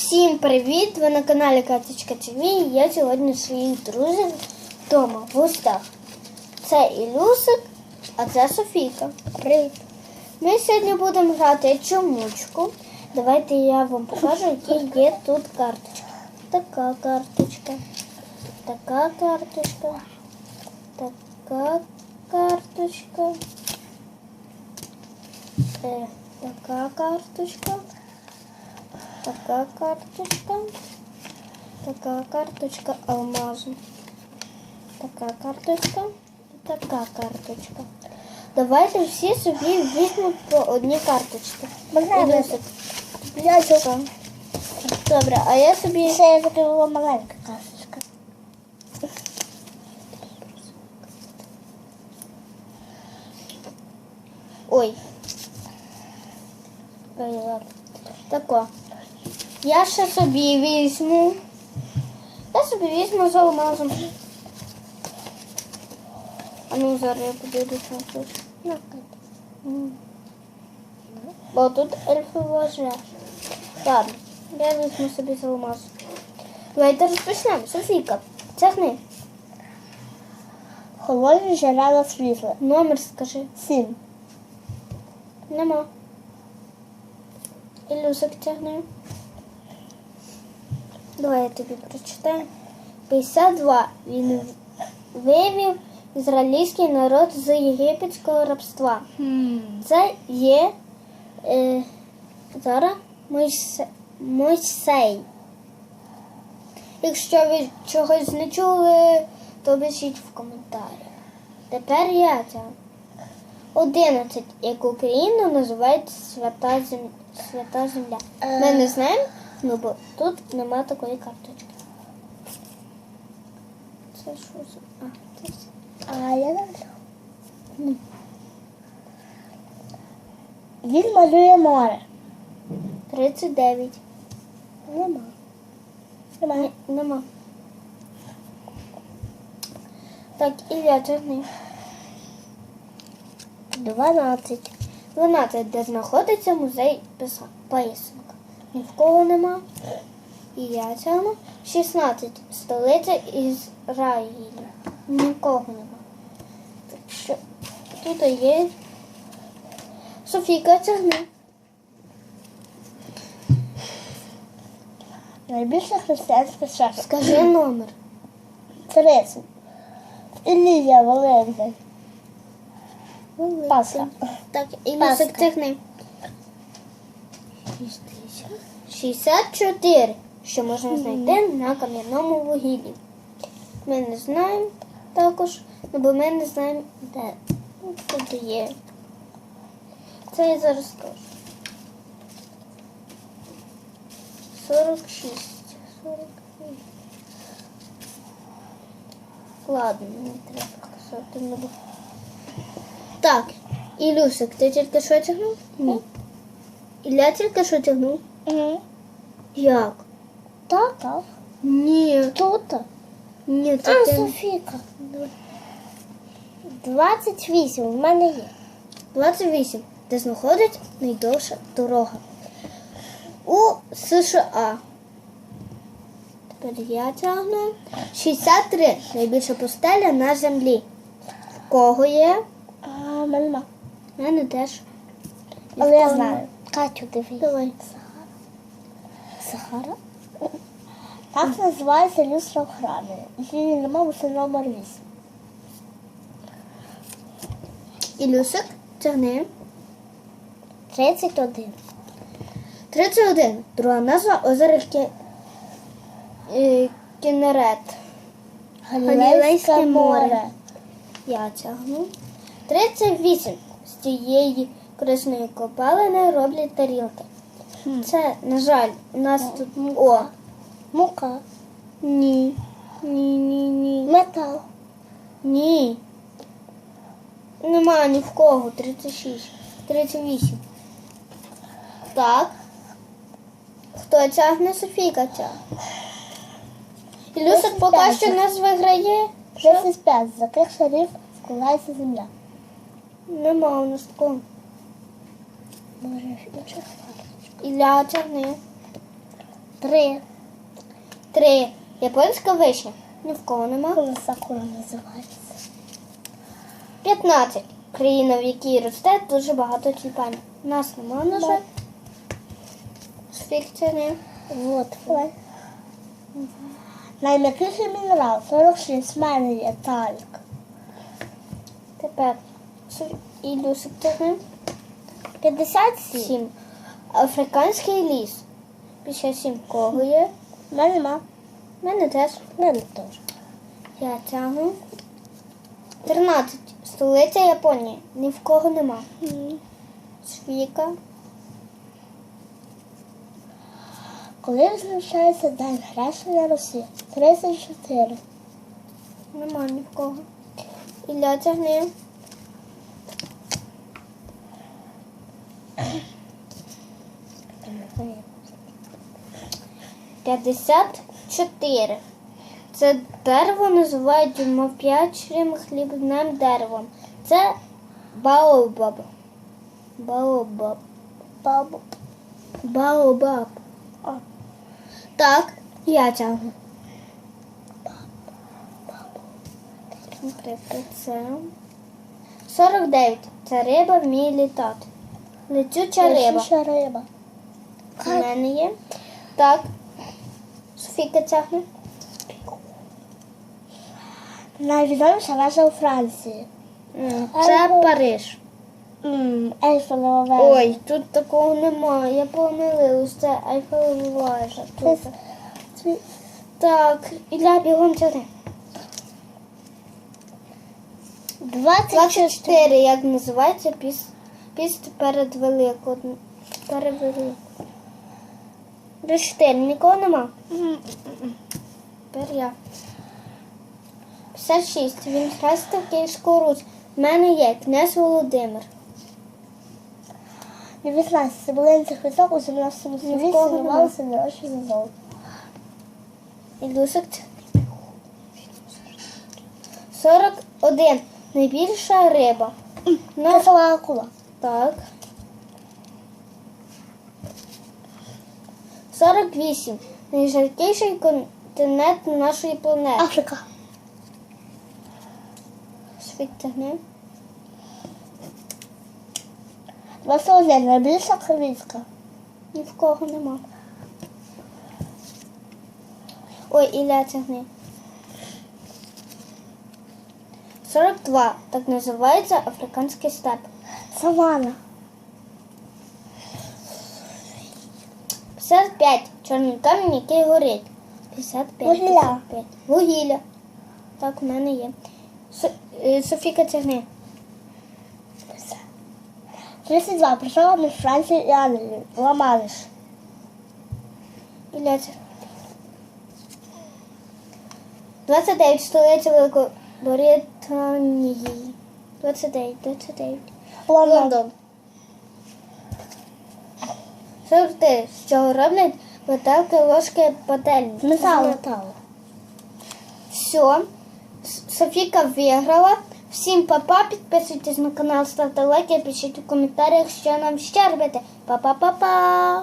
Всім привіт! Ви на каналі Катечка ТВ. і Я сьогодні своїм друзем вдома в гостях. Це Ілюсик, а це Софійка. Привіт! Ми сьогодні будемо грати чомучку. Давайте я вам покажу, які є тут карточки. Така карточка, така карточка, така карточка, е, така карточка. Така карточка. Така карточка алмазу. Така карточка. І така карточка. Давайте всі собі візьмемо по одній карточці. Богдан, Ілюсик. Я цю Добре, а я собі. Це я закрила маленька карточка. Ой. Ой, ладно. Тако. Я ще собі візьму. Я собі візьму з алмазом. А ну зараз я подивлюсь на тут. Бо тут ельфова жертва. Ладно, я візьму собі з алмазом. Давайте розпочнемо. Софійка, тягни. Холодне джерела світла. Номер скажи. Сім. Нема. Ілюсик тягне. Давай я тобі прочитаю. 52. Він вивів ізраїльський народ з єгипетського рабства. Це є е, зараз Мойсе, Мойсей. Якщо ви чогось не чули, то пишіть в коментарях. Тепер я тягну. 11. Яку країну називають свята, земля? Е. Ми не знаємо, ну бо тут нема такої карточки. Це що за. А, це. А я знаю. Він малює море. 39. Нема. Нема. Нема. Так, і я тягни. Дванадцять. 12. Де знаходиться музей писа- писанок? Ні в кого нема. І я тягну. 16. Столиця Ізраїлю. Нікого нема. Так що тут є. Софійка тягни. Найбільша християнська шахта. Скажи номер. Тридцять. Ілія Валенза. Пасха. Так, і Пасха. Лісик тягни. 64. Що можна знайти на кам'яному вугіллі. Ми не знаємо також, ну, бо ми не знаємо, де тут є. Це я зараз скажу. 46. 48. Ладно, не треба казати. не. Так, Ілюсик, ти тільки що тягнув? Ні. Ілля тільки що тягнув? Угу. Як? Так, так. Ні. Тут. Ні, це А, ти. Софіка. 28 в мене є. 28. Де знаходиться найдовша дорога? У США. Тепер я тягну. 63. Найбільша пустеля на землі. В кого є? А, в мене нема. У мене теж. Але я знаю. Катю, дивись. Давай. Сахара? Так називається люстра охрани. Її нема, це номер 8. Ілюсик, тягни. 31. 31. Друга назва озера Кі... е, Кінерет. Галілейське море. Я тягну. 38. З цієї корисної копалини роблять тарілки. Це, на жаль, у нас тут О. Мука. Ні. Ні, ні, ні. Метал. Ні. Нема ні в кого. 36. 38. Так. Хто тягне? Софійка тягне. Ілюсик поки 35. що нас виграє. 35. З яких шарів складається земля. Нема у нас такого. Може, інших Ілля тягни. Три. Три. Японська вишня. Ні в кого нема. Вона сакура називається. 15. Країна, в якій росте дуже багато тюльпанів. У нас нема, на жаль. Скільки? Вот. Найм'якіший мінерал 46. Мене є талік. Тепер Софі- і Люсик тягне. 57. Африканський ліс. Після сім кого є. Мене нема. Мене теж. Мене теж. Я тягну. 13. Столиця Японії. Ні в кого нема. Свіка. Коли визначається день хрещення Росії? 34. Нема ні в кого. І для тягни. 54. Це дерево називають мовп'ячим хлібним деревом. Це Баобаб. Баобаб. Баобаб. Так, я тягну. Це 49. Це риба вміє літати. Летюча риба. Летюча риба. У мене є. Так, Софіка тягне. Найвідоміша вежа у Франції. Це Альбо- Париж. М, Ейфелева вежа. Ой, тут такого немає. Я помилилась. Це Айфелева вежа. Тут. Це- це- Так, Ілля бігом тягне. 24. 24, як називається піс, піст перед великою. Перед великою. 24, нікого нема. Тепер я. 56. Він хрестив Київську Русь. В мене є князь Володимир. 19. Цибулинця квіток у 17 столітті кого нема. цінувалися дорожче за золото. І Люсик. 41. Найбільша риба. На... Косова акула. Так. 48. Найжаркіший континент нашої планети. Африка. Світ тягне. 21. Найбільша кривицька. Ні в кого нема. Ой, Ілля тягне. 42. Так називається африканський степ. Савана. 55. Чорний камінь, який горить. 55. Вугілля. 55. Вугілля. Так, у мене є. Е, Софіка тягне. 32. Прийшла між Францією і Англією. Ламалиш. Ілля 29. Столиця Великобританії. 29. 29. Лондон. Лондон. 43. З чого роблять металки, ложки, пательні? Метал. металу. Все. Софіка виграла. Всім папа. Підписуйтесь на канал, ставте лайки, пишіть у коментарях, що нам ще робити. Па-па-па-па.